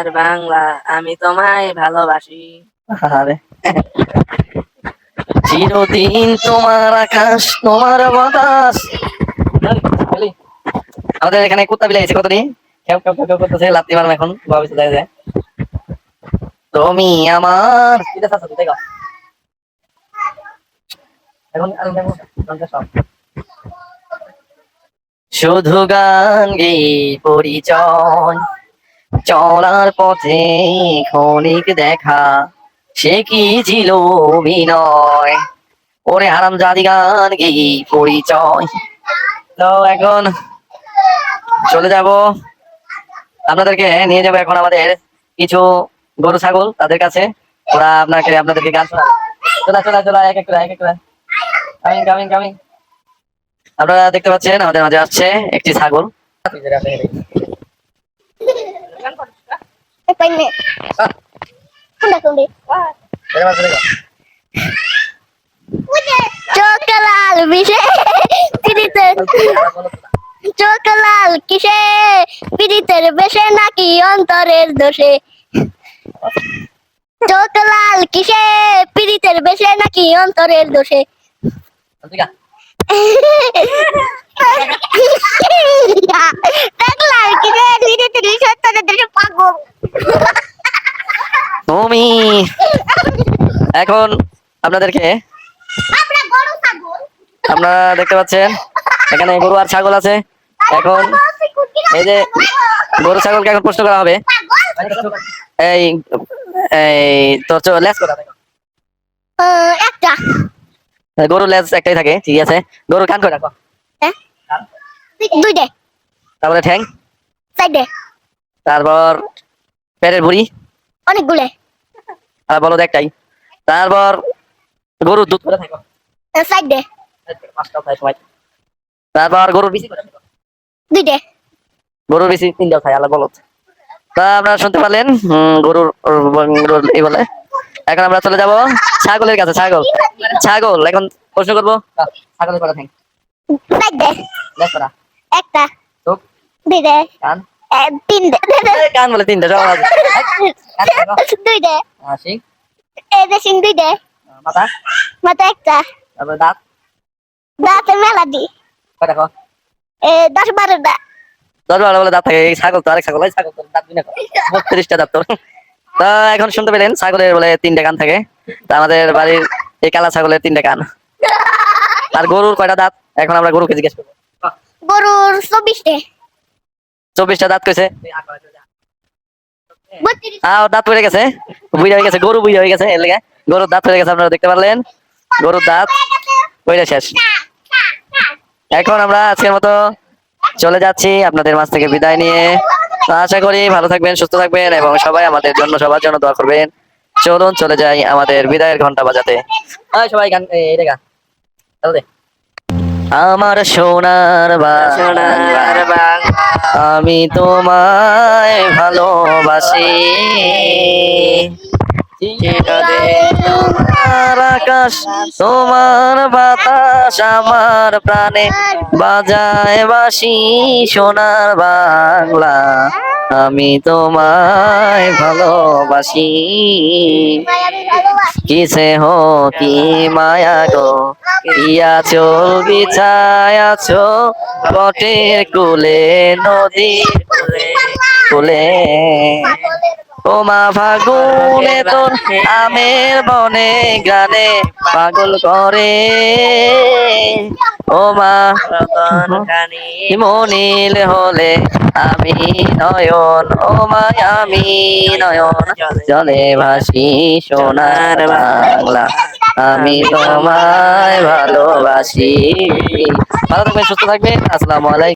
সোনার বাংলা আমি তোমায় ভালোবাসি। আরে চিরদিন তোমার আকাশ তোমার বাতাস। আমাদের এখানে কুত্তা বিলাই আছে কতদিন? করতেছে লাত্তি মারম এখন ভাবিছে যায় যায়। তুমি আমার দেখো। সব শুধু গান গে পরিচয়। চলার পথে ক্ষণিক দেখা, সে কি ছিল অভিনয়? ওরে হারাম জাদি গান গে পরিচয়? তো এখন চলে যাব। আপনাদেরকে নিয়ে যাব এখন আমাদের কিছু গরু, ছাগল তাদের কাছে। ওরা আপনাকে, আপনাদেরকে গান শোনাবে। চলা চলা চলা, এক এক করে, এক এক করে। কামিং কামিং কামিং আপনারা দেখতে পাচ্ছেন, আমাদের মাঝে আসছে একটি ছাগল। Kundi kundi. চোখলাল বিষে পিড়িতে চোখলাল কিসে? পিড়িতের বেশে নাকি অন্তরের দোষে? চোখলাল কিসে পিড়িতের বেশে নাকি অন্তরের দোষে চোখলাল কিসে পিড়িতের সত্যের দোষে পাগল তুমি এখন আপনাদেরকে আমরা গরু ছাগল। আপনারা দেখতে পাচ্ছেন এখানে গরু আর ছাগল আছে। এখন এই যে গরু ছাগলকে এখন প্রশ্ন করা হবে। এই এই লেজ কোথা থাকে? একটা। গরুর লেজ একটাই থাকে ঠিক আছে। গরুর কান করে রাখো দুইটে। তারপরে ঠ্যাং? চারটে। তারপর পেটের ভুড়ি? অনেকগুলো। আর বলো একটাই তারপর গরুর দুধ করে থাকো খায় সবাই। তারপর গরুর করে থাকো দুইটে গরুর বেশি তিনটাও খায় আল্লাহ বলো তা আপনারা শুনতে পারলেন হুম, গরুর গরুর এই বলে। এখন আমরা চলে যাব ছাগলের কাছে ছাগল। ছাগল এখন প্রশ্ন করব? ছাগলের কথা করা একটা। তিনটে। বলে তিনটা সব আছে দুইটে। আহ, এই যে সিং দুইটে। মাথা। মাথা একটা। তারপরে দাঁত। দাঁতের মেলা দি কটা দেখো? এ, দশ বারোটা। দশ বারো বলে দাঁত থাকে ছাগল তো আরেক ছাগল এই ছাগল তো দাঁত বিনা বত্রিশটা দাঁত তোর। তা এখন শুনতে পেলেন ছাগলের বলে তিনটে কান থাকে। তা আমাদের বাড়ির এই কালা ছাগলের তিনটে কান। আর গরুর কয়টা দাঁত? এখন আমরা গরুকে জিজ্ঞেস করব। গরুর চব্বিশটে। চব্বিশটা দাঁত কইছে। দাঁত পড়ে গেছে। বুঝে হয়ে গেছে, গরু বুঝে হয়ে গেছে, এর লেগে। গরুর দাঁত পড়ে গেছে, আপনারা দেখতে পারলেন। গরুর দাঁত পড়ে শেষ। এখন আমরা আজকের মতো চলে যাচ্ছি আপনাদের মাঝ থেকে বিদায় নিয়ে। আশা করি ভালো থাকবেন, সুস্থ থাকবেন এবং সবাই আমাদের জন্য, সবার জন্য দোয়া করবেন। চলুন চলে যাই আমাদের বিদায়ের ঘণ্টা বাজাতে। সবাই গান আমার সোনার বা সোনার বাংলা। আমি তোমায় ভালোবাসি। তোমার আকাশ তোমার বাতাস আমার প্রাণে বাজায় বাসি সোনার বাংলা। আমি তোমায় ভালোবাসি। কিসে হো কি মায়া গো? ইয়া চল বিছায়াছো বটের কুলে নদীর কুলে কুলে। ও মা ফাগুনে তোর আমের বনে গানে পাগল করে। ও মা মনিল হলে আমি নয়ন ও মা আমি নয়ন। জলে ভাসি সোনার বাংলা। আমি তোমায় ভালোবাসি। ভালো থাকবেন সুস্থ থাকবেন। আসসালামু আলাইকুম।